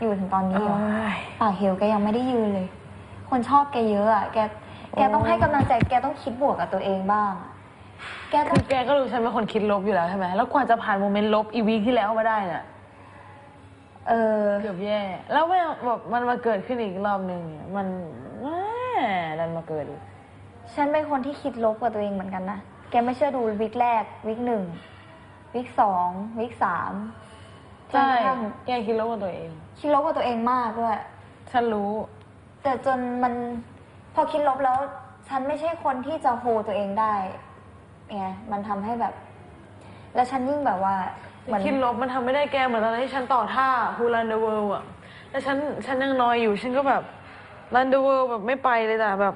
อยู่ถึงตอนนี้เหรอโอ้ยปากเหวแกยังไม่ได้ยืนเลย คนชอบแกเยอะอะแกแกต้องให้กำลังใจแกต้องคิดบวกกับตัวเองบ้างอะแกต้คือองแกก็รู้ฉันเป็นคนคิดลบอยู่แล้วใช่ไหมแล้วกว่าจะผ่านโมเมนต์ลบอีวีคที่แล้วมาได้เนี่ยเออ เกือบแย่ แล้วแม่แบบมันมาเกิดขึ้นอีกรอบหนึ่งเนี่ยมันแหม่ดันมาเกิดอีกฉันเป็นคนที่คิดลบกับตัวเองเหมือนกันนะ แกไม่เชื่อดูวิกแรก วิกหนึ่ง วิกสอง วิกสาม จนใช่กระทั่งแกคิดลบกับตัวเอง คิดลบกับตัวเองมากด้วยฉันรู้ แต่จนมันพอคิดลบแล้ว ฉันไม่ใช่คนที่จะโฮตัวเองได้ไงมันทำให้แบบ แล้วฉันยิ่งแบบว่าเหมือนคิดลบมันทำไม่ได้แกเหมือนตอนนั้นที่ฉันต่อท่า Who Run the World อะแล้วฉันฉันยังนอยอยู่ฉันก็แบบ Run the World แบบไม่ไปเลยแต่แบบ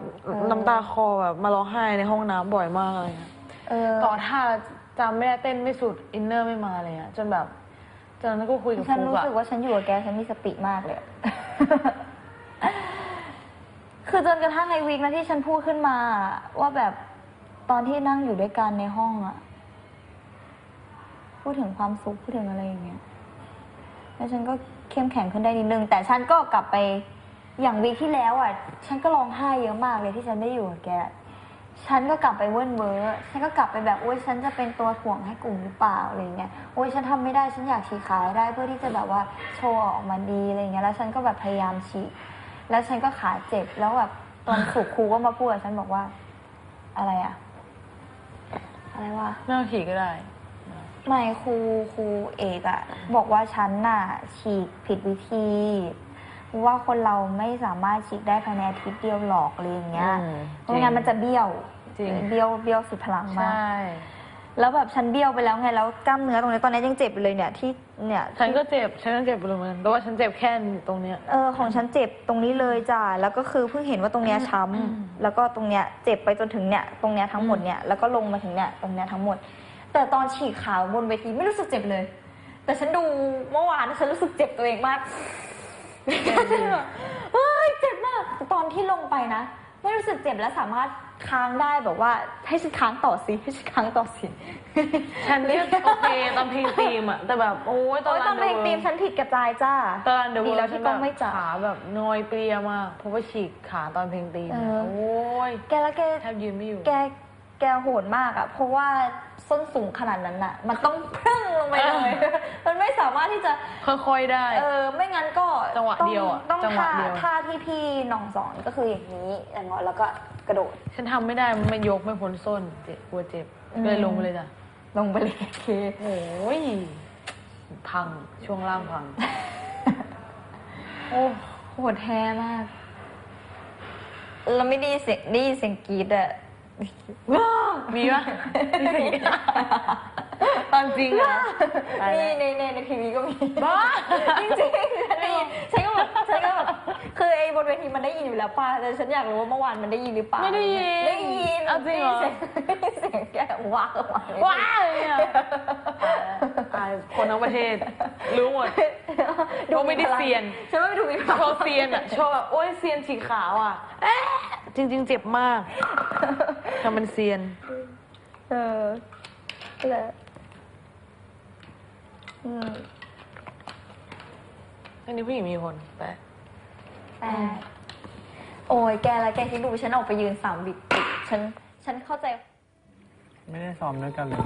น้ำตาคอแบบมาร้องไห้ในห้องน้ำบ่อยมากอะไรเงี้ยเออ ต่อท่าจำไม่ได้เต้นไม่สุดอินเนอร์ไม่มาอะไรเงี้ยจนแบบ จนนั้นก็คุยกับฉันฟุกรู้อะ สึกว่าฉันอยู่กับแกฉันมีสติมากเลยคือจนกระทั่งในวีคนั้นที่ฉันพูดขึ้นมา ว่าแบบตอนที่นั่งอยู่ด้วยกันในห้องอะพูดถึงความสุขพูดถึงอะไรอย่างเงี้ยแล้วฉันก็เข้มแข็งขึ้นได้นิดนึง แต่ฉันก็กลับไปอย่างวีคที่แล้วอะฉันก็ร้องไห้เยอะมากเลยที่ฉันได้อยู่กับแก ฉันก็กลับไปเวิ้นเว้อฉันก็กลับไปแบบโอ๊ยฉันจะเป็นตัวถ่วงให้กลุ่มหรือเปล่าอะไรเงี้ยโอ๊ยฉันทำไม่ได้ฉันอยากฉีกขาให้ได้เพื่อที่จะแบบว่าโชว์ออกมาดีอะไรเงี้ยแล้วฉันก็แบบพยายามฉีกแล้วฉันก็ขาเจ็บแล้วแบบตอนสุกร์ครูก็มาพูดกับฉันบอกว่า อะไรอะอะไรวะไม่ต้องขี่ก็ได้ไม่ครูครูเอกอะบอกว่าฉันน่ะฉีกผิดวิธี ว่าคนเราไม่สามารถฉีกได้ภายในอาทิตย์เดียวหรอกอะไรอย่างเงี้ย อืมเพราะงั้นมันจะเบี้ยวจริง เบี้ยวเบี้ยวสุดพลังใชมาก่แล้วแบบฉันเบี้ยวไปแล้วไงแล้วกล้ามเนื้อตรงนี้ตอนนี้ยังเจ็บอยู่เลยเนี่ยที่เนี่ยฉันก็เจ็บ ฉันก็เจ็บเหมือนกันแต่ว่าฉันเจ็บแค่ตรงเนี้ย เออของฉันเจ็บตรงนี้เลยจ้ะแล้วก็คือเพิ่งเห็นว่าตรงเนี้ยช้ำแล้วก็ตรงเนี้ยเจ็บไปจนถึงเนี่ยตรงเนี้ยทั้งหมดเนี่ยแล้วก็ลงมาถึงเนี่ยตรงเนี้ยทั้งหมด แต่ตอนฉีกขาบนเวทีไม่รู้สึกเจ็บเลย แต่ฉันดูเมื่อวานฉันรู้สึกเจ็บตัวเองมาก เฮ้ยเจ็บมากตอนที่ลงไปนะ ไม่รู้สึกเจ็บและสามารถค้างได้แบบว่า ให้ฉันค้างต่อสิให้ฉันค้างต่อสิฉันเนี่ยโอเคตอนเพลงตีมอะแต่แบบโอ้ยตอนโอ้ยตอนเพลงตีมฉันผิดกระจายจ้าตอนเดอะดีแล้วที่กล้องไม่จับขาแบบนอยเปรียมากเพราะว่าฉีกขาตอนเพลงตีมเออะอโอ้ยแกแล้วแกแทบยืนไม่อยู่แกแกโหดมากอะเพราะว่าส้นสูงขนาดนั้นอะมันต้องพึ่งลงไปเลย ที่จะค่อยๆได้ เออไม่งั้นก็จังหวะต้องเดียวอะต้องจังหวะท่าเดียว ท่าที่พี่หน้องสอนก็คืออย่างนี้อย่างเงาะแล้วก็กระโดด ฉันทำไม่ได้มันไม่ยกไม่พ้นส้นเจ็บกลัวเจ็บอืม เลยลงไปเลยจ้ะลงไปเลยโอเค โอ้ยพังช่วงล่างพัง โอ้โหดแท้มากแล้วไม่ได้ยินเสียงได้ยินเสียงกรีดอะ มีปะมีสิตอน จริงอะตายนี่แล้วในในในทีวีก็มีบ้า จริงๆฉันได้ยินฉันก็แบบฉันก็แบบคือไอ้บนเวทีมันได้ยินอยู่แล้วป่ะแต่ฉันอยากรู้ว่าเมื่อวานมันได้ยินหรือเปล่าไม่ได้ยินได้ยินเอาจริงเหรอ ได้ยินเสียงได้ยินเสียงแกว้าวว้าวว้าวเนี่ยตายคนทั้งประเทศ รู้หมดว่าไม่ได้เซียน ฉันว่าไม่ถูกมีพลัง โชว์เซียนอะโชว์แบบโอ้ยเซียนฉีกขาวอะเอ๊ะจริง ๆ เจ็บมากทำเป็นเซียน เออแหละ อืมอันนี้ผู้หญิงมีคนแต่แต่โอ้ยแกแล้วแกคิดดูฉันออกไปยืนสามวิติดฉัน ฉันเข้าใจ ไม่ได้ซ้อมด้วยกันเลย